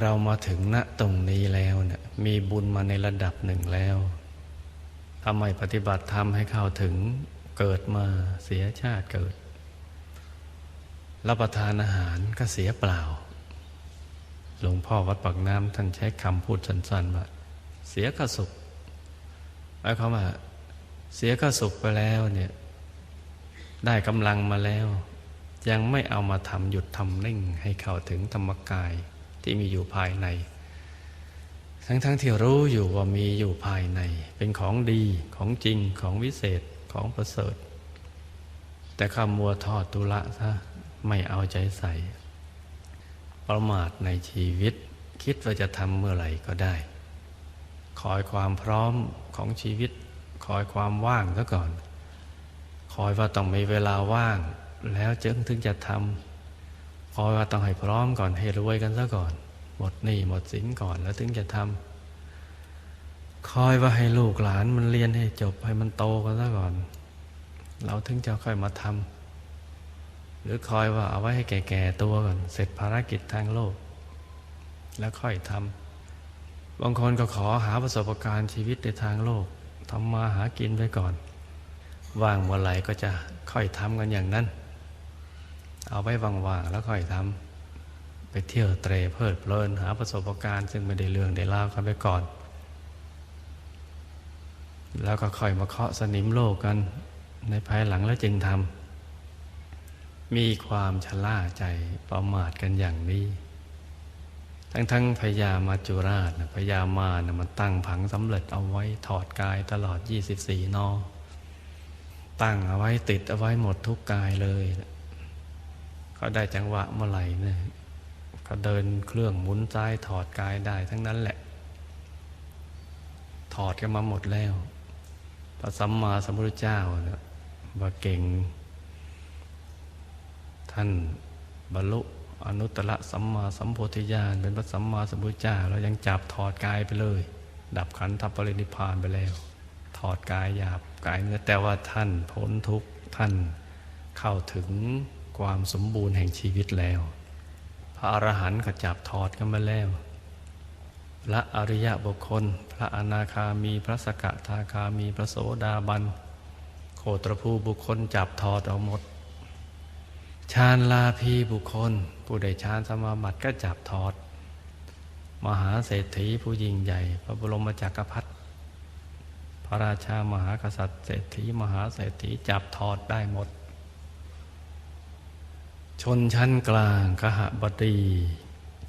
เรามาถึงณตรงนี้แล้วเนี่ยมีบุญมาในระดับหนึ่งแล้วทำไมปฏิบัติธรรมให้เข้าถึงเกิดมาเสียชาติเกิด รับประทานอาหารก็เสียเปล่า หลวงพ่อวัดปากน้ำท่านใช้คำพูดสั้นๆว่าเสียก็สุขหมายความว่าเสียก็สุขไปแล้วเนี่ยได้กำลังมาแล้ว ยังไม่เอามาทำหยุดทำนิ่งให้เข้าถึงธรรมกาย ที่มีอยู่ภายใน ทั้งๆทที่รู้อยู่ว่ามีอยู่ภายใน เป็นของดีของจริงของวิเศษของประเสริฐ แต่ข้ามัวทอดตุละซะไม่เอาใจใส่ ประมาทในชีวิต คิดว่าจะทำเมื่อไหร่ก็ได้ คอยความพร้อมของชีวิต คอยความว่างซะก่อน คอยว่าต้องมีเวลาว่าง แล้วจึงถึงจะทำ คอยว่าต้องให้พร้อมก่อนให้รวยกันซะก่อน หมดหนี้หมดสินก่อนแล้วถึงจะทำคอยว่าให้ลูกหลานมันเรียนให้จบให้มันโตกันซะก่อน เราถึงจะค่อยมาทำหรือคอยว่าเอาไว้ให้แก่ๆตัวก่อน เสร็จภารกิจทางโลก แล้วค่อยทำบางคนก็ขอหาประสบการณ์ชีวิตในทางโลกทำมาหากินไปก่อนว่างเมื่อไหร่ก็จะค่อยทำกันอย่างนั้น เอาไว้ว่างๆแล้วค่อยทำไปเที่ยวเตรเพลิดเพลินหาประสบการณ์ซึ่งไม่ได้เรื่องได้เล่ากันไปก่อน แล้วก็ค่อยมาเคาะสนิมโลกกันในภายหลังแล้วจึงทำมีความชะล่าใจประมาทกันอย่างนี้ ทั้งทั้งพญามาจุราชพญามานะมันตั้งผังสำเร็จเอาไว้ถอดกายตลอด 24 นอ ตั้งเอาไว้ติดเอาไว้หมดทุกกายเลย เขาได้จังหวะเมื่อไหร่เนี่ยเขาเดินเครื่องหมุนซ้ายถอดกายได้ทั้งนั้นแหละ ถอดกันมาหมดแล้วพระสัมมาสัมพุทธเจ้าเนี่ยว่าเก่ง ท่านบรรลุอนุตตรสัมมาสัมโพธิญาณเป็นพระสัมมาสัมพุทธเจ้าเรายังจับถอดกายไปเลย ดับขันธปรินิพพานไปแล้ว ถอดกายหยาบกายเนื้อแต่ว่าท่านพ้นทุกข์ท่านเข้าถึง ความสมบูรณ์แห่งชีวิตแล้ว พระอรหันต์ก็จับถอดกันมาแล้ว พระอริยบุคคล พระอนาคามีพระสกทาคามีพระโสดาบันโคตรภูบุคคลจับถอดเอาหมดฌานลาภีบุคคล ผู้ได้ฌานสมาบัติก็จับถอด มหาเศรษฐีผู้ยิ่งใหญ่ พระบรมจักรพรรดิพระราชามหากษัตริย์เศรษฐีมหาเศรษฐีจับถอดได้หมด ชนชั้นกลางกหบดี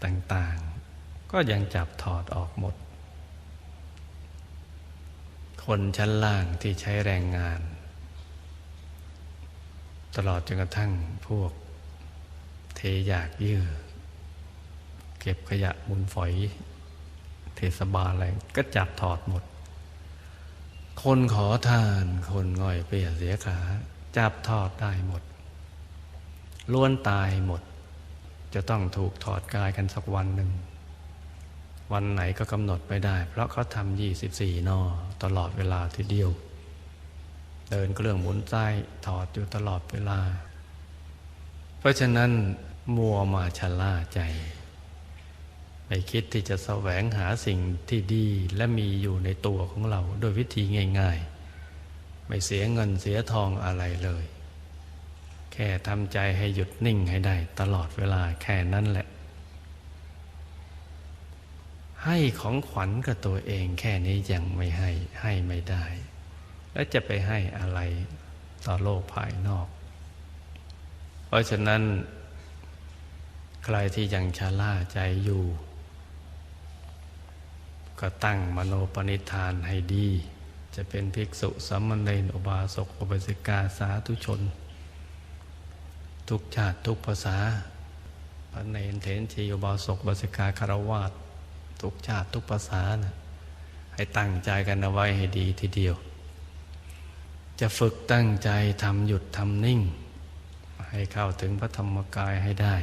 ต่างๆ ก็ยังจับถอดออกหมด คนชั้นล่างที่ใช้แรงงาน ตลอดจนกระทั่งพวก เทอยากเยื่อ เก็บขยะมูลฝอย เทศบาลอะไรก็จับถอดหมด คนขอทานคนง่อยเปียเสียขา จับถอดได้หมด ล้วนตายหมด จะต้องถูกถอดกายกันสักวันหนึ่ง วันไหนก็กำหนดไม่ได้ เพราะเขาทำยี่สิบสี่นอตลอดเวลาทีเดียว เดินเครื่องหมุนใจถอดอยู่ตลอดเวลา เพราะฉะนั้นมัวมาชะล่าใจไม่คิดที่จะแสวงหาสิ่งที่ดีและมีอยู่ในตัวของเรา โดยวิธีง่าย ๆ ไม่เสียเงินเสียทองอะไรเลย แค่ทำใจให้หยุดนิ่งให้ได้ตลอดเวลาแค่นั้นแหละ ให้ของขวัญกับตัวเองแค่นี้ยังไม่ให้ให้ไม่ได้ แล้วจะไปให้อะไรต่อโลกภายนอก เพราะฉะนั้น ใครที่ยังชะล่าใจอยู่ ก็ตั้งมโนปณิธานให้ดี จะเป็นภิกษุสามเณรอุบาสกอุบาสิกาสาธุชน ทุกชาติทุกภาษาพระเนรเถนชีอุบาสกบาสิกาคารวาสทุกชาติทุกภาษานะให้ตั้งใจกันเอาไว้ให้ดีทีเดียว จะฝึกตั้งใจทำหยุดทำนิ่ง ให้เข้าถึงพระธรรมกายให้ได้